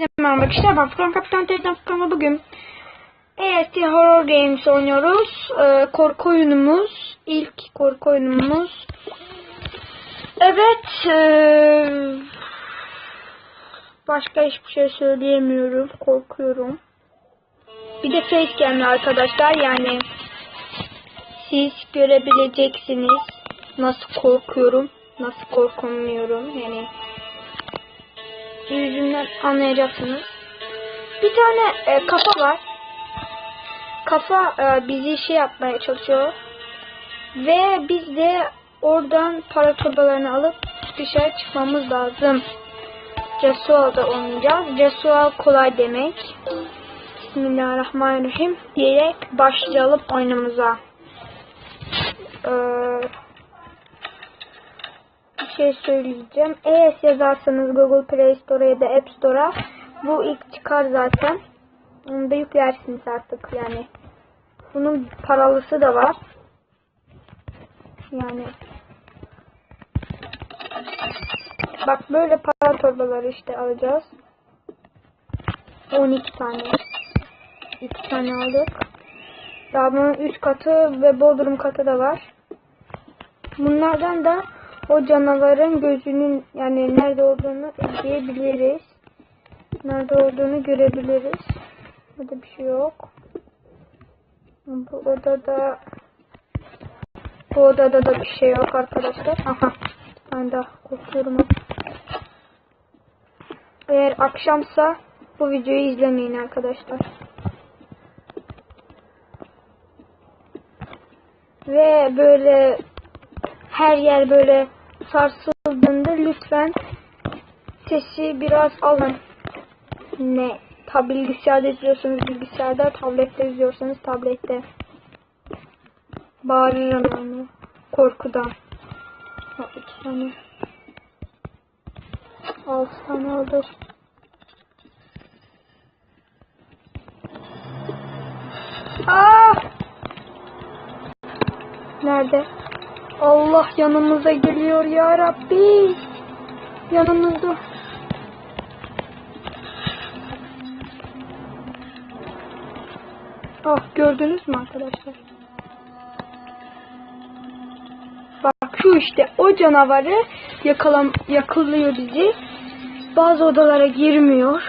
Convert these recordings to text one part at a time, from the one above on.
Merhaba arkadaşlar ben Furkan Kaptan Tezden Furkan'la bugün EST Horror Games oynuyoruz. Ee, korku oyunumuz. ilk korku oyunumuz. Evet. ee, başka hiçbir şey söyleyemiyorum. Korkuyorum. Bir de facecam'li arkadaşlar yani siz görebileceksiniz nasıl korkuyorum, nasıl korkmuyorum yani yüzünden anlayacaksınız. Bir tane e, kafa var. Kafa e, bizi şey yapmaya çalışıyor. Ve biz de oradan para torbalarını alıp dışarı çıkmamız lazım. Cesual'da oynayacağız. Cesual kolay demek. Bismillahirrahmanirrahim diyerek başlayalım oyunumuza. Ee, bir şey söyleyeceğim. ES yazarsanız Google Play Store'a ya da App Store'a bu ilk çıkar zaten. Onu da yüklersiniz artık yani. Bunun paralısı da var. Yani Bak böyle para torbaları işte alacağız. 12 tane. 2 tane aldık. Daha bunun 3 katı ve bodrum katı da var. Bunlardan da o canavarın gözünün yani nerede olduğunu izleyebiliriz. Nerede olduğunu görebiliriz. Burada bir şey yok. Bu odada bu odada da bir şey yok arkadaşlar. Aha. Ben de korkuyorum. Eğer akşamsa bu videoyu izlemeyin arkadaşlar. Ve böyle her yer böyle sarsıldığında lütfen sesi biraz alın. Ne? Tabi bilgisayarda izliyorsanız bilgisayarda, tablette izliyorsanız tablette. Bağırırım yani. Korkudan. Ha, iki tane. Altı tane oldu. Aa! Nerede? Allah yanımıza geliyor ya Rabbi. Yanımızda. Ah gördünüz mü arkadaşlar? Bak şu işte o canavarı yakalam yakalıyor bizi. Bazı odalara girmiyor.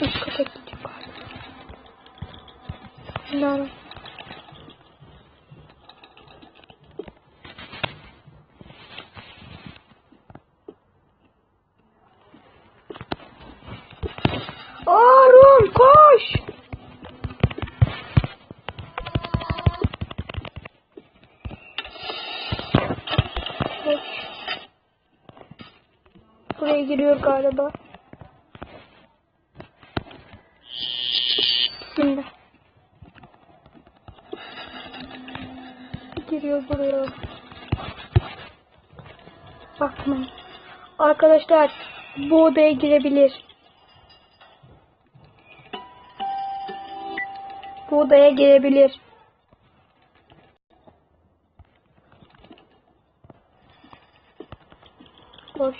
Üst kata gidecek galiba. Bismillahirrahmanirrahim. Arun koş. Koş. Buraya giriyor galiba. Şimdi. Giriyor buraya. Bakmayın. Arkadaşlar bu odaya girebilir. Bu odaya girebilir. Koş.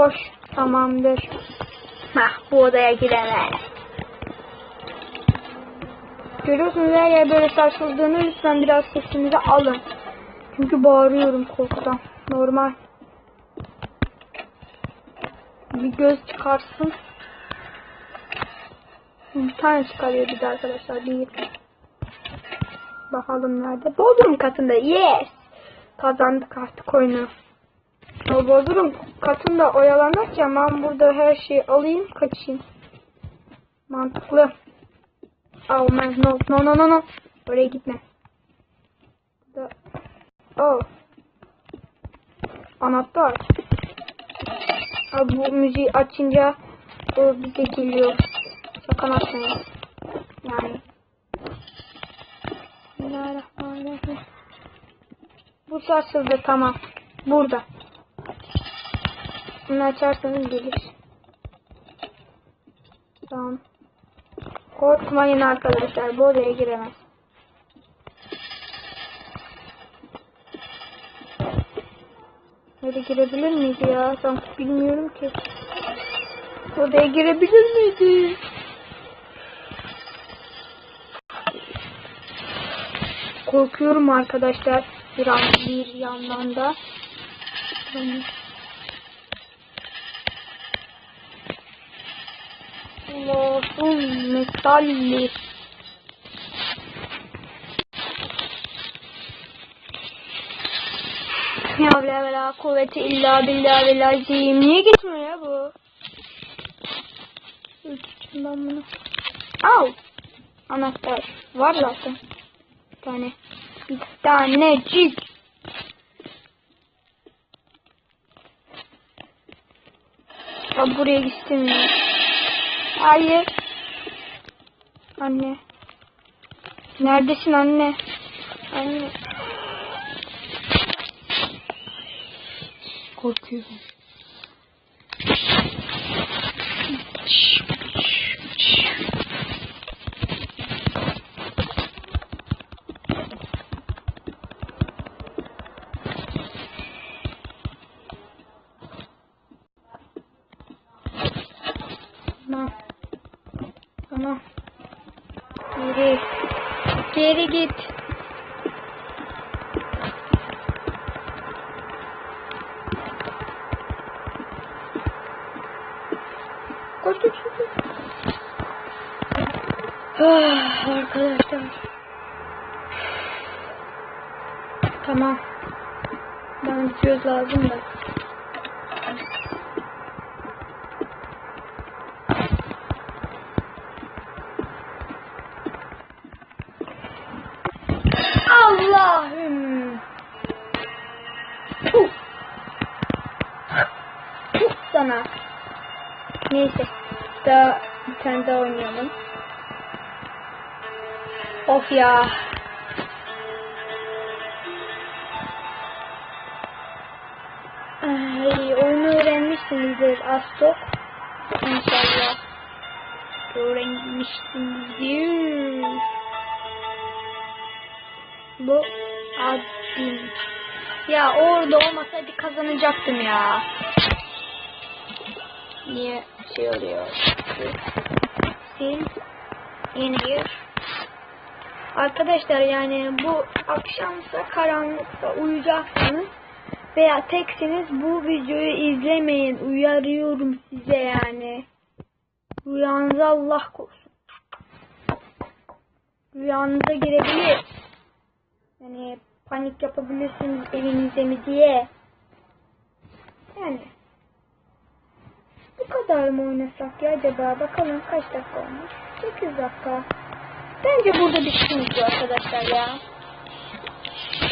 Koş. Tamamdır. Hah bu odaya giremez. Görüyorsunuz her yer böyle sarsıldığını lütfen biraz sesinizi alın. Çünkü bağırıyorum korkudan. Normal. Bir göz çıkarsın. Bir tane çıkarıyor bir de arkadaşlar. Bir. Bakalım nerede? Bodrum katında. Yes. Kazandık artık oyunu. O Bodrum katında oyalanırken ben burada her şeyi alayım kaçayım. Mantıklı. Man no no no no. Oraya gitme. Burada. Oh. Anahtar. Abi bu müziği açınca o bize geliyor. Sakın atmayın. Yani. Bismillahirrahmanirrahim. Bu sarsıldı tamam. Burada. Bunu açarsanız gelir. Tamam. Korkmayın arkadaşlar. Bu odaya giremez. Böyle girebilir miydi ya? Sanki bilmiyorum ki. Odaya girebilir miydi? Korkuyorum arkadaşlar. Bir, an, bir yandan da. Yani- Allah'ım metalli. Ya la ve la kuvvete illa billah ve lazim. Niye gitmiyor ya bu? Ölçtüm ben bunu. Au! Anahtar. Var zaten. Bir tane. Bir tanecik. Ya buraya ya. Hayır. Anne. Neredesin anne? Anne. Korkuyorum. Tamam. Tamam. Geri. Geri git. Koş koş. Ah, arkadaşlar. Tamam. Ben göz lazım da. Daha bir tane daha oynayalım. Of ya. Ay, oyunu öğrenmişsinizdir az çok. İnşallah. Öğrenmişsinizdir. Bu admin. Ya orada olmasaydı kazanacaktım ya. Niye şey oluyor? Sil in here. Arkadaşlar yani bu akşamsa karanlıkta uyuyacaksanız veya teksiniz bu videoyu izlemeyin. Uyarıyorum size yani. Rüyanıza Allah korusun. Rüyanıza girebilir. Yani panik yapabilirsiniz evinizde mi diye. Yani kadar mı oynasak ya acaba? Bakalım kaç dakika olmuş? 8 dakika. Bence burada video arkadaşlar ya.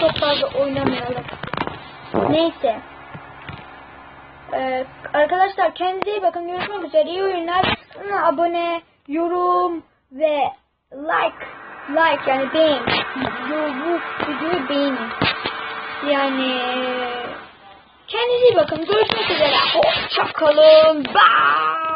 Çok fazla oynamayalım. Neyse. Ee, arkadaşlar kendinize iyi bakın. Görüşmek üzere. İyi oyunlar. Abone, yorum ve like. Like yani beğen. Bu videoyu beğenin. Yani kendinize iyi bakın. Görüşmek üzere. Hoşçakalın. Bye.